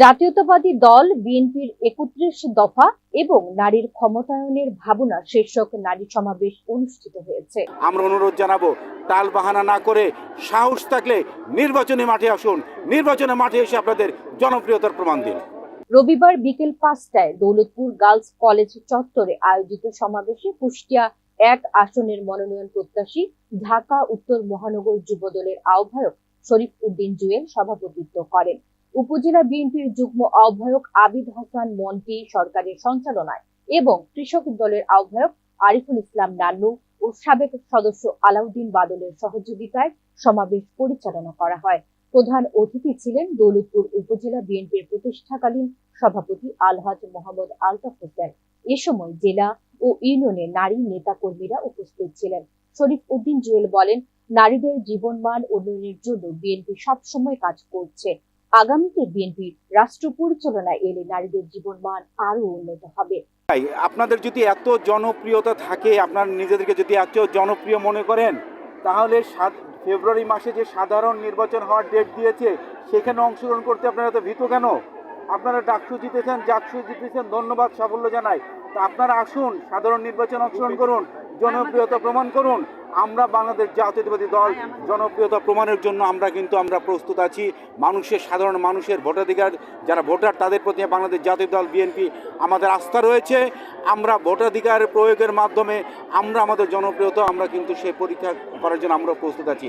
জাতীয়তাবাদী দল বিএনপির একত্রিশ দফা এবং নারীর ক্ষমতায়নের ভাবনা শীর্ষক নারী সমাবেশ অনুষ্ঠিত হয়েছে। আমরা অনুরোধ জানাব টাল বাহানা না করে সাহস থাকলে নির্বাচনী মাঠে আসুন। নির্বাচনের মাঠে এসে আপনাদের জনপ্রিয়তার প্রমাণ দিন। রবিবার বিকেল পাঁচটায় দৌলতপুর গার্লস কলেজ চত্বরে আয়োজিত সমাবেশে কুষ্টিয়া এক আসনের মনোনয়ন প্রত্যাশী ঢাকা উত্তর মহানগর যুবদলের আহ্বায়ক শরীফ উদ্দিন জুয়েল সভাপতিত্ব করেন। উপজেলা বিএনপির যুগ্ম আহ্বায়ক আবিদ হাসান মন্টি সরকারের সঞ্চালনায় এবং কৃষক দলের আহ্বায়ক আরিফুল ইসলাম নান্নু ও সাবেক সদস্য আলাউদ্দিন বাদলের সহযোগিতায় সমাবেশ পরিচালনা করা হয়। প্রধান অতিথি ছিলেন দৌলতপুর উপজেলা বিএনপির প্রতিষ্ঠাকালীন সভাপতি আলহাজ মোহাম্মদ আলতাফ হোসেন। এ সময় জেলা ও ইউনিয়নের নারী নেতাকর্মীরা উপস্থিত ছিলেন। শরীফ উদ্দিন জুয়েল বলেন, নারীদের জীবনমান উন্নয়নের জন্য বিএনপি সবসময় কাজ করছে। আগামীতে বিএনপির রাষ্ট্র পরিচালনায় এলে নারীদের জীবনমান আরও উন্নত হবে। তাই আপনাদের যদি এত জনপ্রিয়তা থাকে, আপনার নিজেদেরকে যদি এত জনপ্রিয় মনে করেন, তাহলে সাত ফেব্রুয়ারি মাসে যে সাধারণ নির্বাচন হওয়ার ডেট দিয়েছে, সেখানে অংশগ্রহণ করতে আপনারা এত ভীত কেন? আপনারা ডাকসু জিতেছেন জাকসু জিতেছেন, ধন্যবাদ, সাফল্য জানাই। তা আপনারা আসুন, সাধারণ নির্বাচন অংশগ্রহণ করুন, জনপ্রিয়তা প্রমাণ করুন। আমরা বাংলাদেশ জাতীয়তাবাদী দল জনপ্রিয়তা প্রমাণের জন্য আমরা কিন্তু আমরা প্রস্তুত আছি। মানুষের সাধারণ মানুষের ভোটাধিকার যারা ভোটার তাদের প্রতি বাংলাদেশ জাতীয় দল বিএনপি আমাদের আস্থা রয়েছে। আমরা ভোটাধিকার প্রয়োগের মাধ্যমে আমরা আমাদের জনপ্রিয়তা আমরা কিন্তু সেই পরীক্ষা করার জন্য আমরা প্রস্তুত আছি।